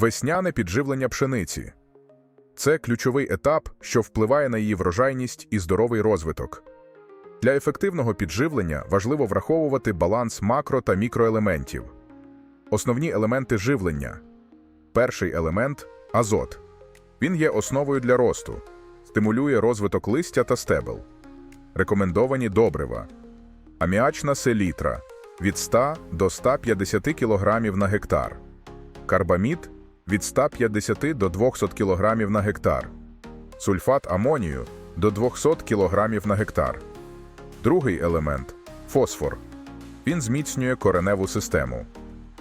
Весняне підживлення пшениці. Це ключовий етап, що впливає на її врожайність і здоровий розвиток. Для ефективного підживлення важливо враховувати баланс макро та мікроелементів. Основні елементи живлення. Перший елемент азот. Він є основою для росту, стимулює розвиток листя та стебел. Рекомендовані добрива. Аміачна селітра від 100 до 150 кг на гектар. Карбамід від 150 до 200 кг на гектар. Сульфат амонію до 200 кг на гектар. Другий елемент фосфор. Він зміцнює кореневу систему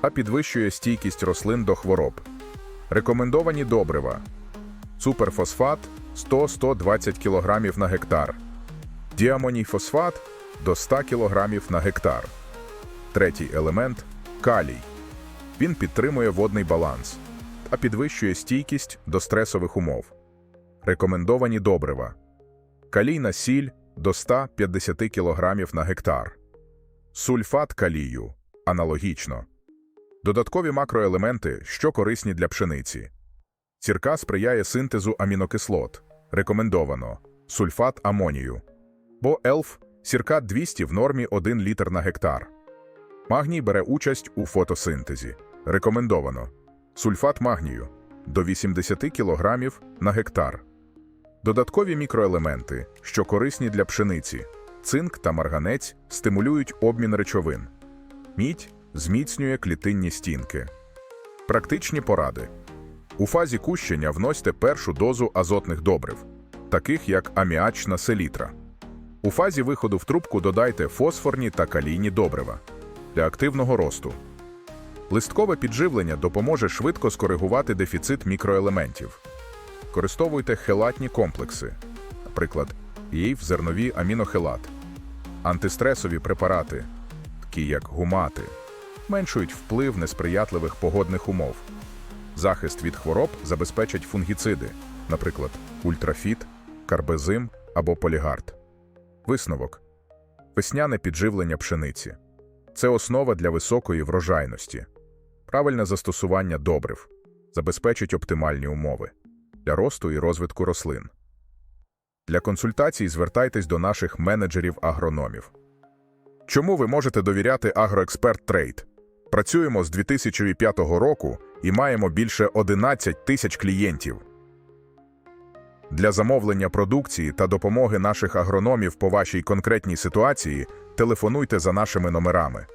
та підвищує стійкість рослин до хвороб. Рекомендовані добрива. Суперфосфат 100-120 кг на гектар. Діамоній фосфат до 100 кг на гектар. Третій елемент калій. Він підтримує водний баланс та підвищує стійкість до стресових умов. Рекомендовані добрива. Калійна сіль до 150 кг на гектар. Сульфат калію аналогічно. Додаткові макроелементи, що корисні для пшениці. Сірка сприяє синтезу амінокислот. Рекомендовано сульфат амонію. Бо ЕЛФ сірка 200 в нормі 1 літр на гектар. Магній бере участь у фотосинтезі. Рекомендовано сульфат магнію до 80 кг на гектар. Додаткові мікроелементи, що корисні для пшениці, цинк та марганець стимулюють обмін речовин. Мідь зміцнює клітинні стінки. Практичні поради. У фазі кущення вносьте першу дозу азотних добрив, таких як аміачна селітра. У фазі виходу в трубку додайте фосфорні та калійні добрива для активного росту. Листкове підживлення допоможе швидко скоригувати дефіцит мікроелементів. Користовуйте хелатні комплекси, наприклад, ЄЙВ зернові амінохелат, антистресові препарати, такі як гумати, меншують вплив несприятливих погодних умов. Захист від хвороб забезпечать фунгіциди, наприклад, ультрафіт, карбезим або полігард. Висновок весняне підживлення пшениці це основа для високої врожайності. Правильне застосування добрив забезпечить оптимальні умови для росту і розвитку рослин. Для консультацій звертайтесь до наших менеджерів-агрономів. Чому ви можете довіряти Агроексперт Трейд? Працюємо з 2005 року і маємо більше 11 тисяч клієнтів. Для замовлення продукції та допомоги наших агрономів по вашій конкретній ситуації телефонуйте за нашими номерами